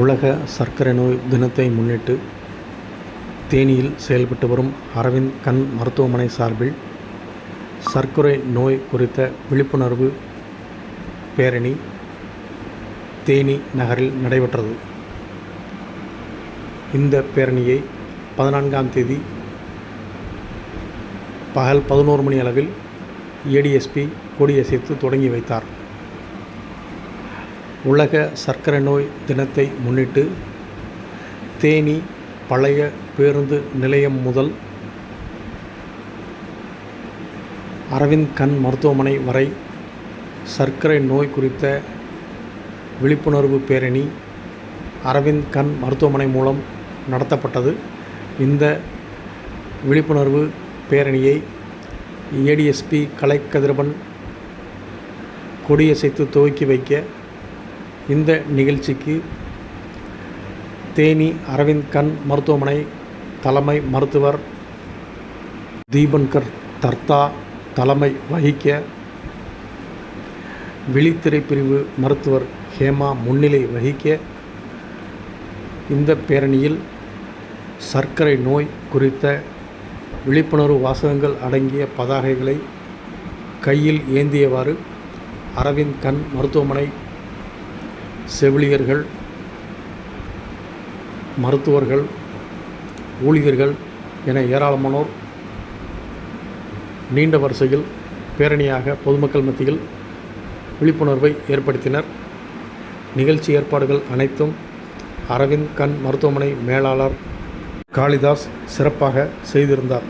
உலக சர்க்கரை நோய் தினத்தை முன்னிட்டு தேனியில் செயல்பட்டு வரும் அரவிந்த் கண் மருத்துவமனை சார்பில் சர்க்கரை நோய் குறித்த விழிப்புணர்வு பேரணி தேனி நகரில் நடைபெற்றது. இந்த பேரணியை பதினான்காம் தேதி பகல் பதினோரு மணி அளவில் ஏடிஎஸ்பி கொடியசைத்து தொடங்கி வைத்தார். உலக சர்க்கரை நோய் தினத்தை முன்னிட்டு தேனி பழைய பேருந்து நிலையம் முதல் அரவிந்த் கண் மருத்துவமனை வரை சர்க்கரை நோய் குறித்த விழிப்புணர்வு பேரணி அரவிந்த் கண் மருத்துவமனை மூலம் நடத்தப்பட்டது. இந்த விழிப்புணர்வு பேரணியை ஏடிஎஸ்பி கலை கதிரவன் கொடியசைத்து துவக்கி வைக்க இந்த நிகழ்ச்சிக்கு தேனி அரவிந்த் கண் மருத்துவமனை தலைமை மருத்துவர் தீபன்கர் தர்த்தா தலைமை வகிக்க விழித்திரை பிரிவு மருத்துவர் ஹேமா முன்னிலை வகிக்க இந்த பேரணியில் சர்க்கரை நோய் குறித்த விழிப்புணர்வு வாசகங்கள் அடங்கிய பதாகைகளை கையில் ஏந்தியவாறு அரவிந்த் கண் மருத்துவமனை செவிலியர்கள் மருத்துவர்கள் ஊழியர்கள் என ஏராளமானோர் நீண்ட வரிசையில் பேரணியாக பொதுமக்கள் மத்தியில் விழிப்புணர்வை ஏற்படுத்தினர். நிகழ்ச்சி ஏற்பாடுகள் அனைத்தும் அரவிந்த் கண் மருத்துவமனை மேலாளர் காளிதாஸ் சிறப்பாக செய்திருந்தார்.